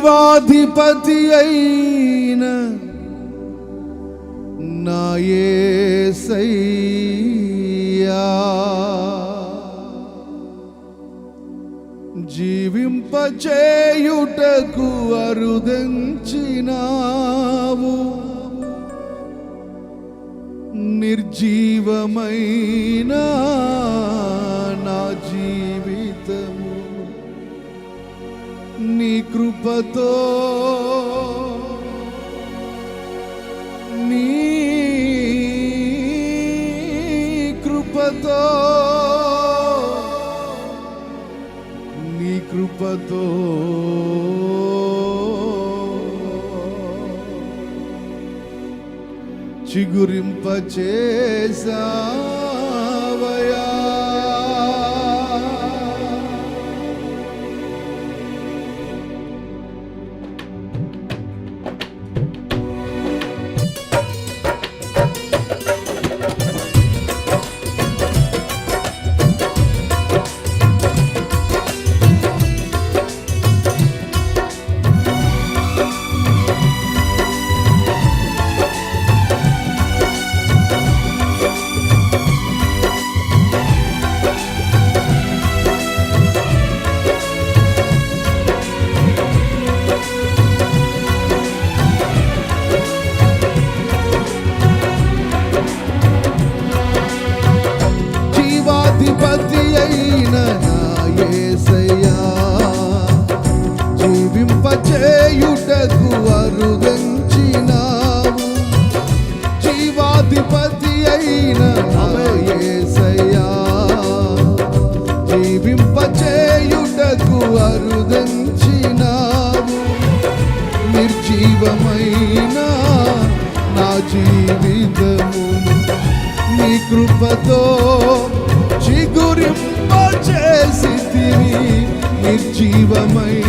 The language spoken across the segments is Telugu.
జీవాధిపతి అయిన నాయసయ్యా జీవింపచేయుటకు అరుదంచినావు. నిర్జీవమైన నా నీ కృపతో నీ కృపతో నీ కృపతో చిగురింప పతి అయిన నా యేసయ్యా. నిర్జీవమైన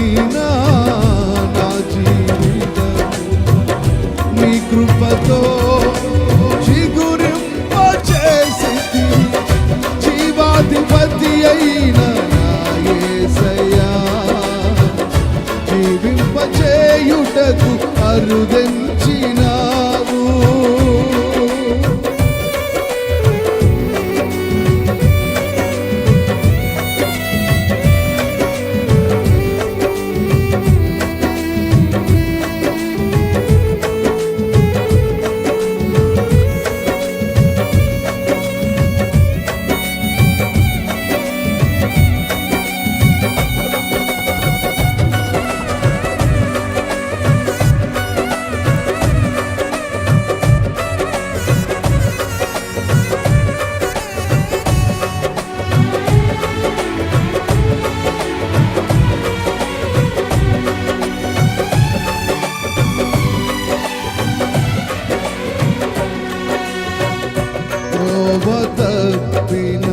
త్రోవ తప్పిన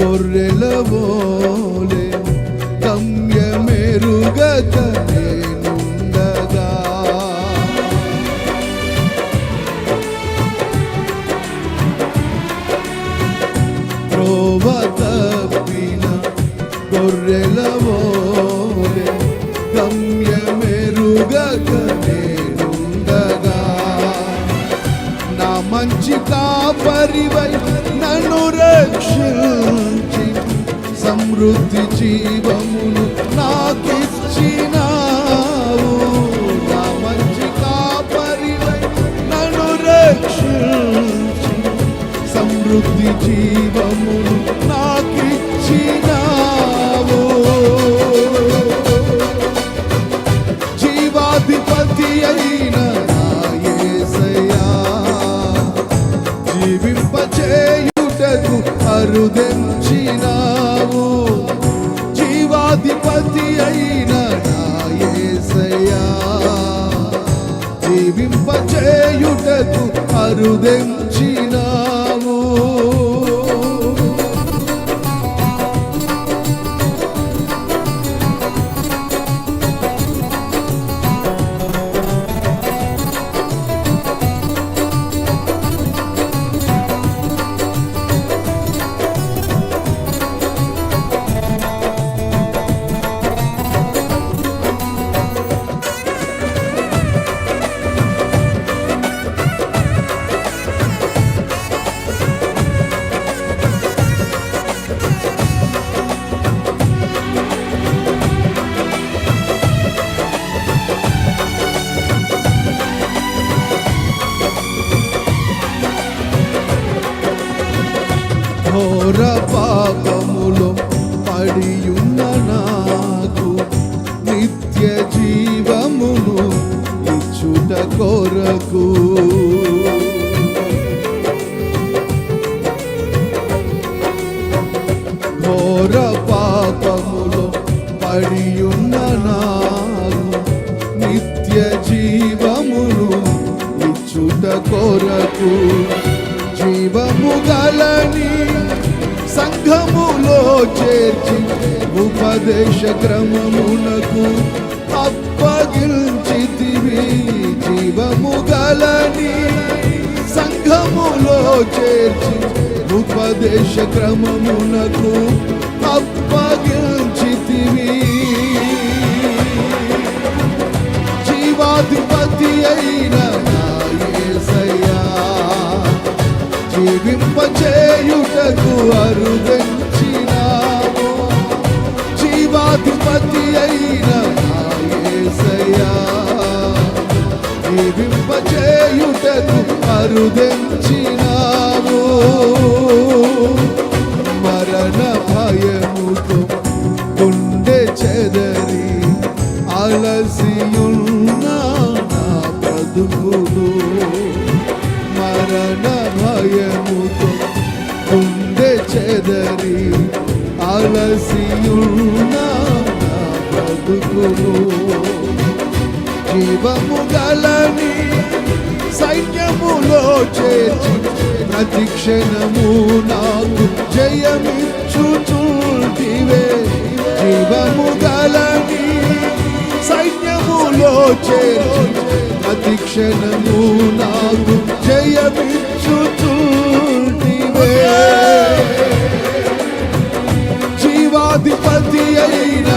గొర్రెల వోలే గమ్యమెరుగక కాపరివై నన్ను రక్షించి సమృద్ధి జీవమును నాకిచ్చినావు. నా మంచి కాపరివై నన్ను రక్షించి సమృద్ధి జీవమును అరుదెంచినావు జీవాధిపతి అయిన నాయసయ్యా జీవింపచేయుటకు అరుదెంచినావు. కొరకు. ఘోర పాపములో పడియున్న నాకు నిత్య జీవమును ఇచ్చుట కొరకు. జీవము గలని సంఘములో చేర్చి ఉపదేశ క్రమమునకు జీవము సంఘములో చేర్చి ఉపదేశ క్రమమునకు అప్పగించితివి జీవాధిపతి అయిన జీవింపచేయుటకు అరుదెంచినావు. జీవాధిపతి అయిన జీవింపచేయుటకు అరుదెంచినావు. చేర్చి ప్రతి క్షణము నాకు జయమిచ్చుచుంటివే. జీవాధిపతి అయిన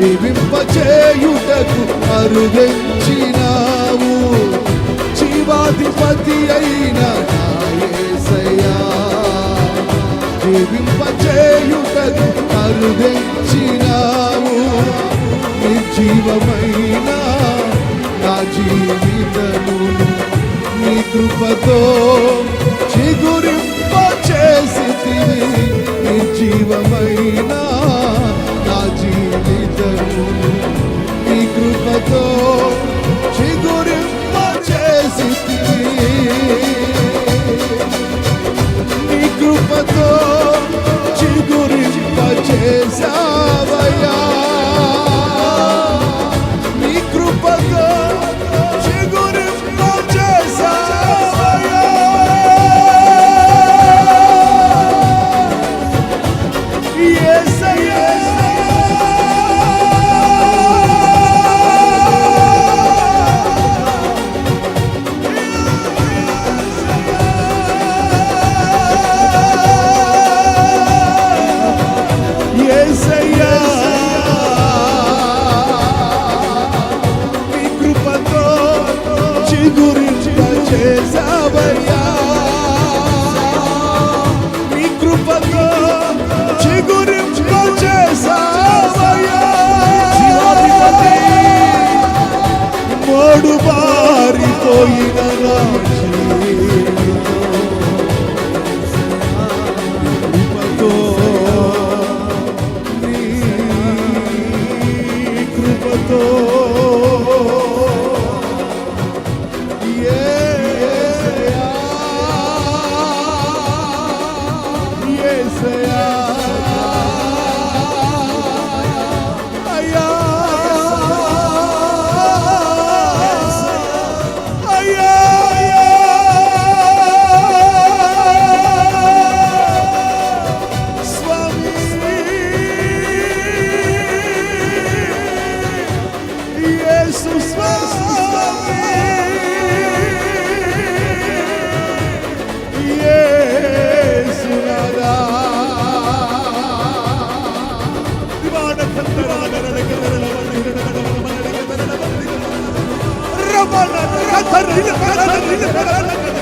జీవింపచేయుటకు అరుదెంచినావు. జీవాధిపతి అయిన జీవింపచేయుటకు అరుదెంచినావు నిర్జీవమైన నా జీవితము నీ కృపతో చిగురింప చిగురింపచేసితివి నిర్జీవమైన నా జీవితము నీ కృపతో చిగురింపచేసితివి నీ కృపతో చిగురింపచేసావయ్యా నీ చిగురింపచేసావయ్యా నీ కృపతో చిగురింపచేసావయ్యా మోడు బారిపోయిన అయ్యా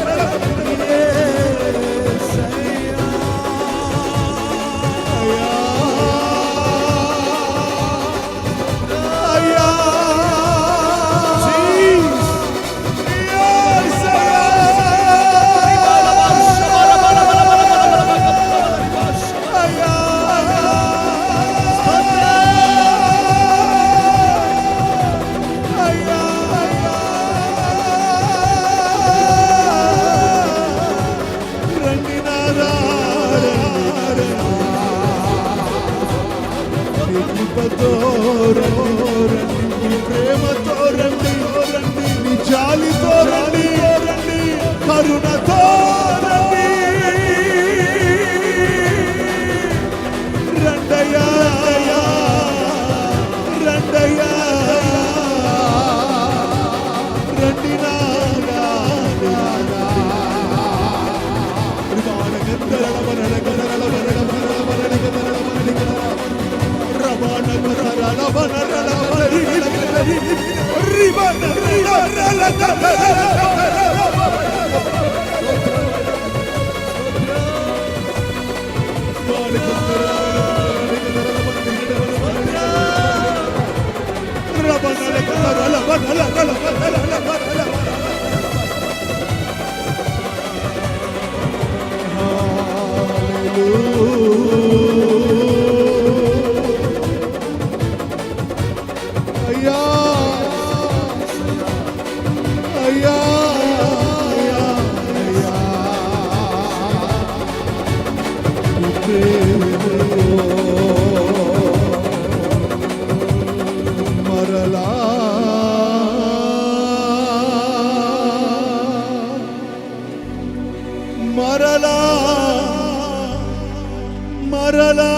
మరలా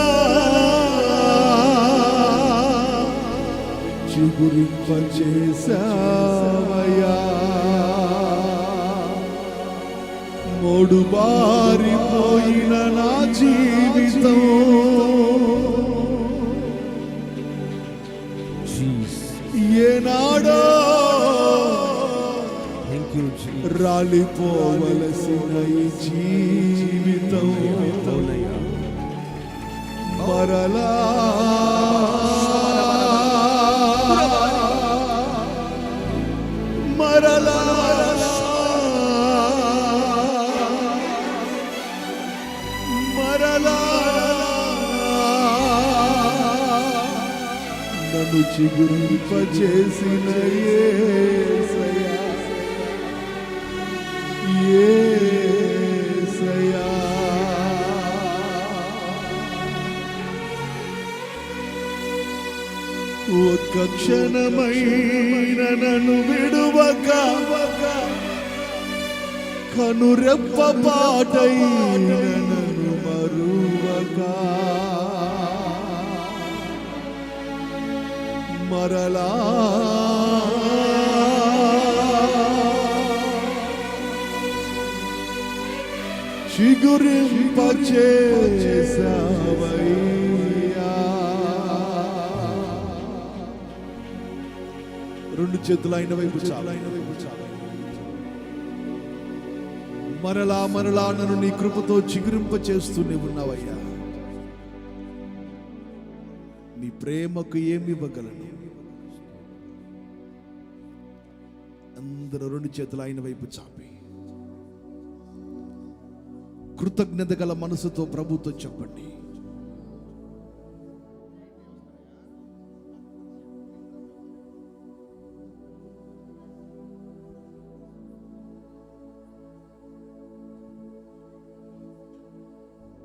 చిగురింపచేసావయ్యా మూడు బారిపోయిన నా జీవితం. ఏనాడో రాలిపోవలసిన ఈ జీవితం. మరలా మరలా మరలా నన్ను చిగురింపచేసిన యేసయ్యా ఒక్క క్షణమైన నన్ను విడువక కనురెప్ప పాటైన నన్ను మరువక. మరలా చిగురింపచేసావయ్యా రెండు చేతులు ఆయన వైపు ఆయన వైపు మరలా మరలా నన్ను నీ కృపతో చిగురింప చేస్తూనే ఉన్నావయ్యా. నీ ప్రేమకు ఏమి ఇవ్వగలను అందరూ రెండు చేతులు ఆయన వైపు చాపి. కృతజ్ఞత గల మనసుతో ప్రభుతో చెప్పండి.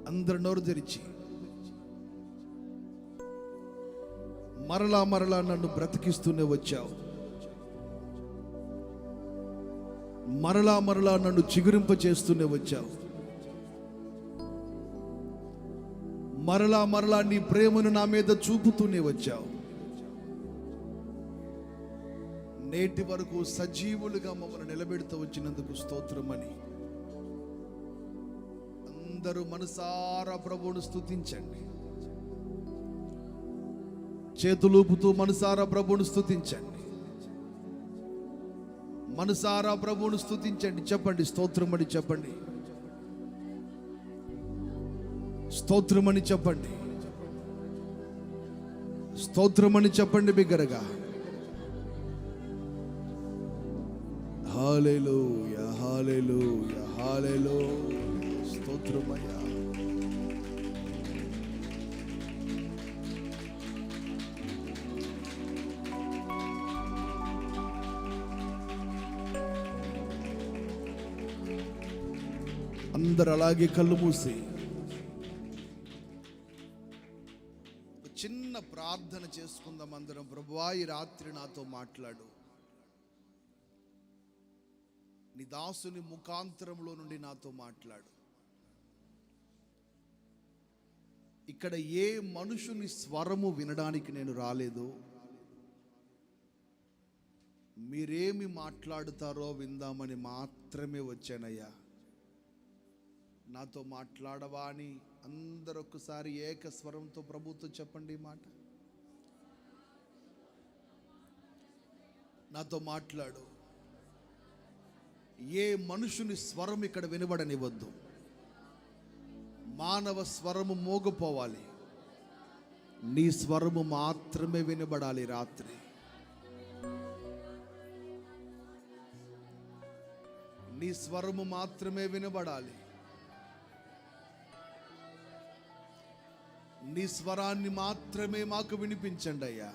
అందరు నోరు తెరిచి. మరలా మరలా నన్ను బ్రతికిస్తూనే వచ్చావు. మరలా మరలా నన్ను చిగురింప చేస్తూనే వచ్చావు. మరలా మరలా నీ ప్రేమను నా మీద చూపుతూనే వచ్చావు. నేటి వరకు సజీవులుగా మమ్మల్ని నిలబెడుతూ వచ్చినందుకు స్తోత్రమని. అందరూ మనసారా ప్రభువును స్థుతించండి చేతులూపుతూ మనసారా ప్రభువును స్థుతించండి మనసారా ప్రభువును స్థుతించండి చెప్పండి స్తోత్రమని చెప్పండి. స్తోత్రమని చెప్పండి. స్తోత్రమని చెప్పండి బిగ్గరగా. హాలేలు హాలేలు హాలేలు స్తోత్రమయ్యా అందరు అలాగే కళ్ళు మూసి ఒక చిన్న ప్రార్థన ప్రార్థన చేసుకుందాం అందరం. ప్రభువా ఈ రాత్రి నాతో మాట్లాడు. నీ దాసుని ముఖాంతరంలో నుండి నాతో మాట్లాడు. ఇక్కడ ఏ మనుషుని స్వరము వినడానికి నేను రాలేదు మీరేమి మాట్లాడుతారో విందామని మాత్రమే వచ్చానయ్యా. నాతో మాట్లాడవా అని అందరూ ఒక్కసారి ఏక స్వరంతో ప్రభుత్వం చెప్పండి మాట. నాతో మాట్లాడు. ఏ మనుషుని స్వరం ఇక్కడ వినబడనివ్వద్దు. మానవ స్వరము మోగపోవాలి. నీ స్వరము మాత్రమే వినబడాలి రాత్రి. నీ స్వరము మాత్రమే వినబడాలి. నీ స్వరాన్ని మాత్రమే మాకు వినిపించండి అయ్యా.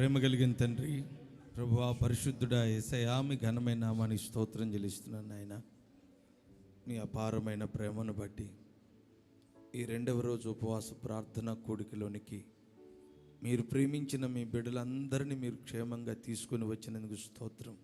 ప్రేమ కలిగిన తండ్రి ప్రభువా పరిశుద్ధుడా ఏసయా మీ ఘనమైన నామాని స్తోత్రం చెల్లిస్తున్నాను ఆయన మీ అపారమైన ప్రేమను బట్టి ఈ రెండవ రోజు ఉపవాస ప్రార్థన కూడికలోనికి మీరు ప్రేమించిన మీ బిడ్డలందరినీ మీరు క్షేమంగా తీసుకుని వచ్చినందుకు స్తోత్రం.